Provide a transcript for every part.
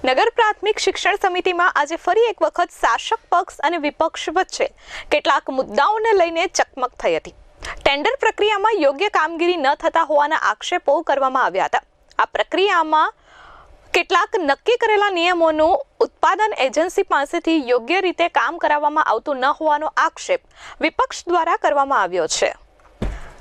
નગર પ્રાથમિક શિક્ષણ સમિતિમાં આજે ફરી એક વખત શાસક પક્ષ અને વિપક્ષ વચ્ચે કેટલાક મુદ્દાઓને લઈને ચકમક થઈ હતી. ટેન્ડર પ્રક્રિયામાં યોગ્ય કામગીરી ન થતા હોવાના આક્ષેપો કરવામાં આવ્યા હતા. આ પ્રક્રિયામાં કેટલાક નક્કી કરેલા નિયમોનું ઉત્પાદન એજન્સી પાસેથી યોગ્ય રીતે કામ કરાવવામાં આવતું ન હોવાનો આક્ષેપ વિપક્ષ દ્વારા કરવામાં આવ્યો છે.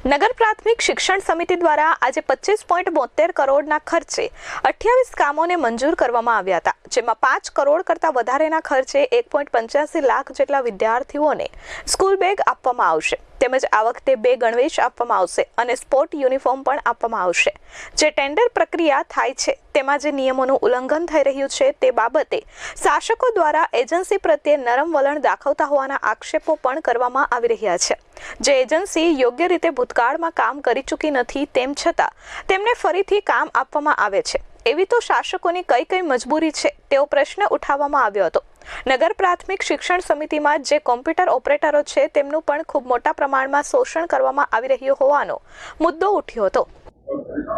નગર પ્રાથમિક શિક્ષણ સમિતિ દ્વારા આજે પચીસ પોઈન્ટ બોતેર કરોડના ખર્ચે અઠ્યાવીસ કામોને મંજૂર કરવામાં આવ્યા હતા, જેમાં પાંચ કરોડ કરતાં વધારેના ખર્ચે એક પોઈન્ટ પંચ્યાસી લાખ જેટલા વિદ્યાર્થીઓને સ્કૂલ બેગ આપવામાં આવશે. તેમજ આ વખતે બે ગણવેશ આપવામાં આવશે અને સ્પોર્ટ યુનિફોર્મ પણ આપવામાં આવશે. જે ટેન્ડર પ્રક્રિયા થાય છે તેમાં જે નિયમોનું ઉલ્લંઘન થઈ રહ્યું છે તે બાબતે શાસકો દ્વારા એજન્સી પ્રત્યે નરમ વલણ દાખવતા હોવાના આક્ષેપો પણ કરવામાં આવી રહ્યા છે. જે એજન્સી યોગ્ય રીતે ભૂતકાળમાં કામ કરી ચૂકી નથી તેમ છતાં તેમને ફરીથી કામ આપવામાં આવે છે. એવી તો શાસકોની કઈ કઈ મજબૂરી છે તેવો પ્રશ્ન ઉઠાવવામાં આવ્યો હતો. નગર પ્રાથમિક શિક્ષણ સમિતિમાં જે કોમ્પ્યુટર ઓપરેટરો છે તેમનું પણ ખૂબ મોટા પ્રમાણમાં શોષણ કરવામાં આવી રહ્યું હોવાનો મુદ્દો ઉઠ્યો હતો.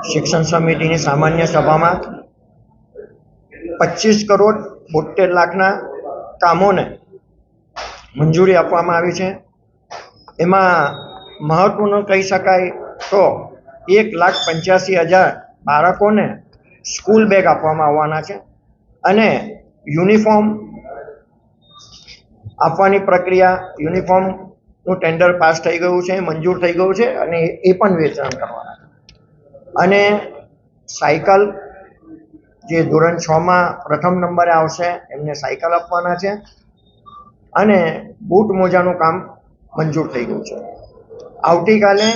શિક્ષણ સમિતિની સામાન્ય સભામાં પચીસ કરોડ બોતેર લાખના કામોને મંજૂરી આપવામાં આવી છે. એમાં મહત્વનું કહી શકાય તો એક લાખ પંચ્યાસી હજાર બાળકોને સ્કૂલ બેગ આપવામાં આવવાના છે અને યુનિફોર્મ આપવાની પ્રક્રિયા યુનિફોર્મનું ટેન્ડર પાસ થઈ ગયું છે, મંજૂર થઈ ગયું છે અને એ પણ વેચાણ કરવાના છે. અને સાયકલ જે ધોરણ છમાં પ્રથમ નંબરે આવશે, એમને સાયકલ આપવાના છે. અને બૂટ મોજાનું કામ મંજૂર થઈ ગયું છે. આવતીકાલે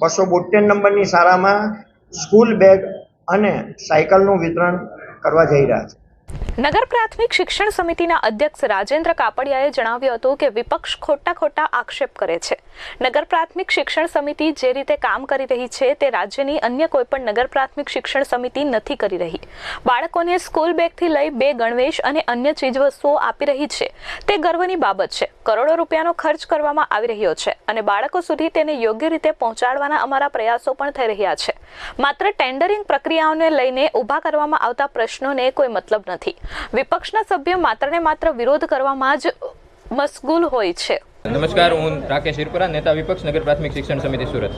બસો બોતેર નંબરની શાળામાં સ્કૂલ બેગ અને સાયકલનું વિતરણ કરવા જઈ રહ્યા છે. નગર પ્રાથમિક શિક્ષણ સમિતિના અધ્યક્ષ રાજેન્દ્ર કાપડિયાએ જણાવ્યું હતું કે વિપક્ષ ખોટા ખોટા આક્ષેપ કરે છે. નગર પ્રાથમિક શિક્ષણ સમિતિ જે રીતે કામ કરી રહી છે તે રાજ્યની અન્ય કોઈ પણ નગર પ્રાથમિક શિક્ષણ સમિતિ નથી કરી રહી. બાળકોને સ્કૂલ બેગથી લઈ બે ગણવેશ અને અન્ય ચીજવસ્તુઓ આપી રહી છે. તે ગર્વની બાબત છે. કરોડો રૂપિયાનો ખર્ચ કરવામાં આવી રહ્યો છે અને બાળકો સુધી તેને યોગ્ય રીતે પહોંચાડવાના અમારા પ્રયાસો પણ થઈ રહ્યા છે. માત્ર ટેન્ડરિંગ પ્રક્રિયાઓને લઈને ઊભા કરવામાં આવતા પ્રશ્નોને કોઈ મતલબ નથી. વિપક્ષના સભ્ય માત્ર ને માત્ર વિરોધ કરવામાં જ મશગુલ હોય છે. નમસ્કાર, હું રાકેશ હિરપરા નેતા વિપક્ષ નગર પ્રાથમિક શિક્ષણ સમિતિ સુરત.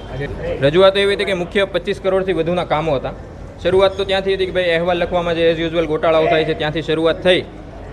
રજૂઆતો એવી હતી કે મુખ્ય પચીસ કરોડથી વધુના કામો હતા. શરૂઆત તો ત્યાંથી હતી કે ભાઈ અહેવાલ લખવામાં જે એઝ યુઝ્યુઅલ ગોટાળાઓ થાય છે, ત્યાંથી શરૂઆત થઈ.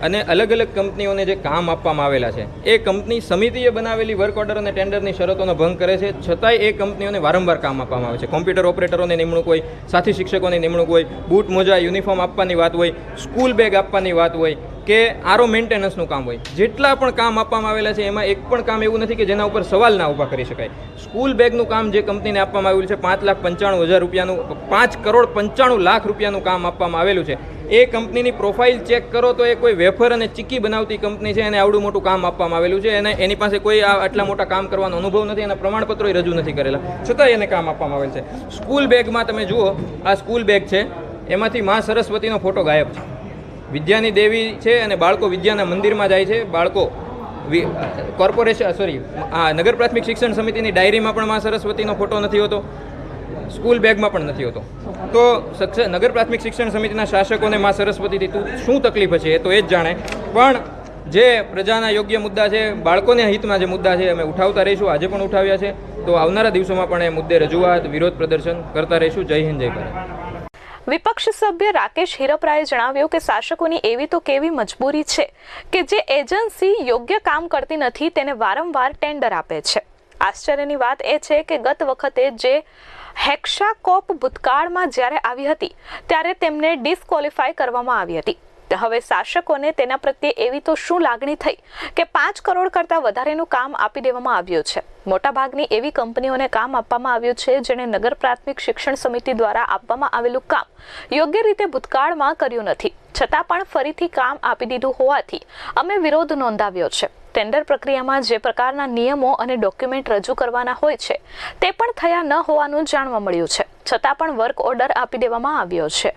અને અલગ અલગ કંપનીઓને જે કામ આપવામાં આવેલા છે, એ કંપની સમિતિએ બનાવેલી વર્ક ઓર્ડર અને ટેન્ડરની શરતોનો ભંગ કરે છે. છતાંય એ કંપનીઓને વારંવાર કામ આપવામાં આવે છે. કોમ્પ્યુટર ઓપરેટરોની નિમણૂક હોય, સાથી શિક્ષકોની નિમણૂક હોય, બૂટ મોજા યુનિફોર્મ આપવાની વાત હોય સ્કૂલ બેગ આપવાની વાત હોય કે આરો મેન્ટેનન્સનું કામ હોય. જેટલા પણ કામ આપવામાં આવેલા છે, એમાં એક પણ કામ એવું નથી કે જેના ઉપર સવાલ ના ઊભા કરી શકાય. સ્કૂલ બેગનું કામ જે કંપનીને આપવામાં આવેલું છે, પાંચ લાખ પંચાણું હજાર રૂપિયાનું, પાંચ કરોડ પંચાણું લાખ રૂપિયાનું કામ આપવામાં આવેલું છે. એ કંપનીની પ્રોફાઇલ ચેક કરો તો એ કોઈ વેફર અને ચીકી બનાવતી કંપની છે, એને આવડું મોટું કામ આપવામાં આવેલું છે. અને એની પાસે કોઈ આટલા મોટા કામ કરવાનો અનુભવ નથી, એના પ્રમાણપત્રો રજૂ નથી કરેલા. છતાંય એને કામ આપવામાં આવેલ છે. સ્કૂલ બેગમાં તમે જુઓ, આ સ્કૂલ બેગ છે, એમાંથી મા સરસ્વતીનો ફોટો ગાયબ છે. વિદ્યાની દેવી છે અને બાળકો વિદ્યાના મંદિરમાં જાય છે. બાળકો કોર્પોરેશન સોરી, આ નગર પ્રાથમિક શિક્ષણ સમિતિની ડાયરીમાં પણ મા સરસ્વતીનો ફોટો નથી હોતો. સ્કૂલ બેગમાં પણ નથી હોતો. તો નગર પ્રાથમિક શિક્ષણ સમિતિના શાસકોને મા સરસ્વતીથી તું શું તકલીફ છે એ તો એ જ જાણે. પણ જે પ્રજાના યોગ્ય મુદ્દા છે, બાળકોને હિતમાં જે મુદ્દા છે, અમે ઉઠાવતા રહીશું, આજે પણ ઉઠાવ્યા છે. તો આવનારા દિવસોમાં પણ એ મુદ્દે રજૂઆત, વિરોધ પ્રદર્શન કરતા રહીશું. જય હિન્દ, જય ભારત. વિપક્ષ સભ્ય રાકેશ હિરપરાએ જણાવ્યું કે શાસકોની એવી તો કેવી મજબૂરી છે કે જે એજન્સી યોગ્ય કામ કરતી નથી, તેને વારંવાર ટેન્ડર આપે છે. આશ્ચર્યની વાત એ છે કે ગત વખતે જે હેક્સાકોપ ભૂતકાળમાં જ્યારે આવી હતી, ત્યારે તેમને ડિસ્કવોલિફાય કરવામાં આવી હતી. હવે શાસકોને તેના પ્રત્યે એવી તો શું લાગણી થઈ કે પાંચ કરોડ કરતાં વધારેનું કામ આપી દેવામાં આવ્યું છે? મોટાભાગની એવી કંપનીઓને કામ આપવામાં આવ્યું છે જેણે નગર પ્રાથમિક શિક્ષણ સમિતિ દ્વારા આપવામાં આવેલું કામ યોગ્ય રીતે ભૂતકાળમાં કર્યું નથી. છતાં પણ ફરીથી કામ આપી દીધું હોવાથી અમે વિરોધ નોંધાવ્યો છે. ટેન્ડર પ્રક્રિયામાં જે પ્રકારના નિયમો અને ડોક્યુમેન્ટ રજૂ કરવાના હોય છે, તે પણ થયા ન હોવાનું જાણવા મળ્યું છે. છતાં પણ વર્ક ઓર્ડર આપી દેવામાં આવ્યો છે.